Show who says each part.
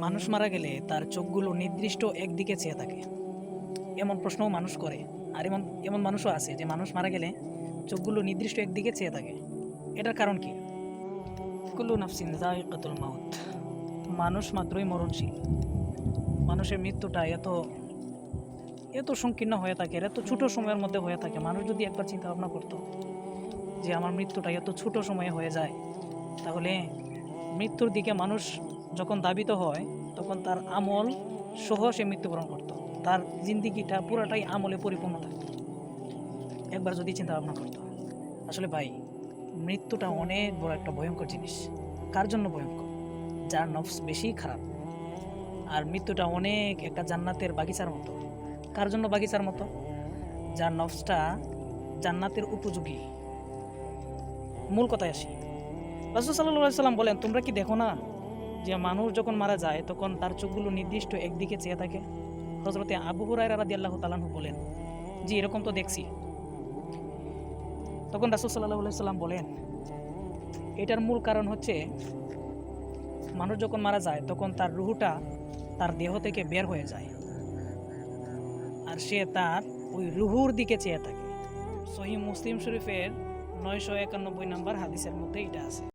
Speaker 1: মানুষ মারা গেলে তার চোখগুলো নির্দিষ্ট একদিকে চেয়ে থাকে। এমন প্রশ্নও মানুষ করে, আর এমন এমন মানুষও আছে যে মানুষ মারা গেলে চোখগুলো নির্দিষ্ট একদিকে চেয়ে থাকে। এটার কারণ কি? কুল্লু নাফসিন জায়কাতুল মাউত। মানুষ মাত্রই মরণশীল। মানুষের মৃত্যুটা এত এত সংকীর্ণ হয়ে থাকে এত ছোট সময়ের মধ্যে হয়ে থাকে। মানুষ যদি একবার চিন্তা ভাবনা করতো যে আমার মৃত্যুটা এত ছোট সময়ে হয়ে যায়, তাহলে মৃত্যুর দিকে মানুষ যখন দাবিত হয়, তখন তার আমল সহ সে মৃত্যুবরণ করত। তার জিন্দিগিটা পুরাটাই আমলে পরিপূর্ণ থাকতো। একবার যদি চিন্তা ভাবনা করতো, আসলে ভাই, মৃত্যুটা অনেক বড় একটা ভয়ঙ্কর জিনিস। কার জন্য ভয়ঙ্কর? যার নফস বেশি খারাপ। আর মৃত্যুটা অনেক একটা জান্নাতের বাগিচার মতো। কার জন্য বাগিচার মতো? যার নফসটা জান্নাতের উপযোগী। মূল কথায় আসি। রাসুল সাল্লাহ সাল্লাম বলেন, তোমরা কি দেখো না যে মানুষ যখন মারা যায়, তখন তার চোখগুলো নির্দিষ্ট একদিকে চেয়ে থাকে। হজরতে আবু হুরাই রাদি আল্লাহ তালাহু বলেন যে এরকম তো দেখছি। তখন রাসুল সাল্লাহ সাল্লাম বলেন, এটার মূল কারণ হচ্ছে, মানুষ যখন মারা যায়, তখন তার রুহুটা তার দেহ থেকে বের হয়ে যায়। আর সে তার ওই রুহুর দিকে চেয়ে থাকে। সহি মুসলিম শরীফের নয়শো একানব্বই নাম্বার হাদিসের মধ্যে এটা আছে।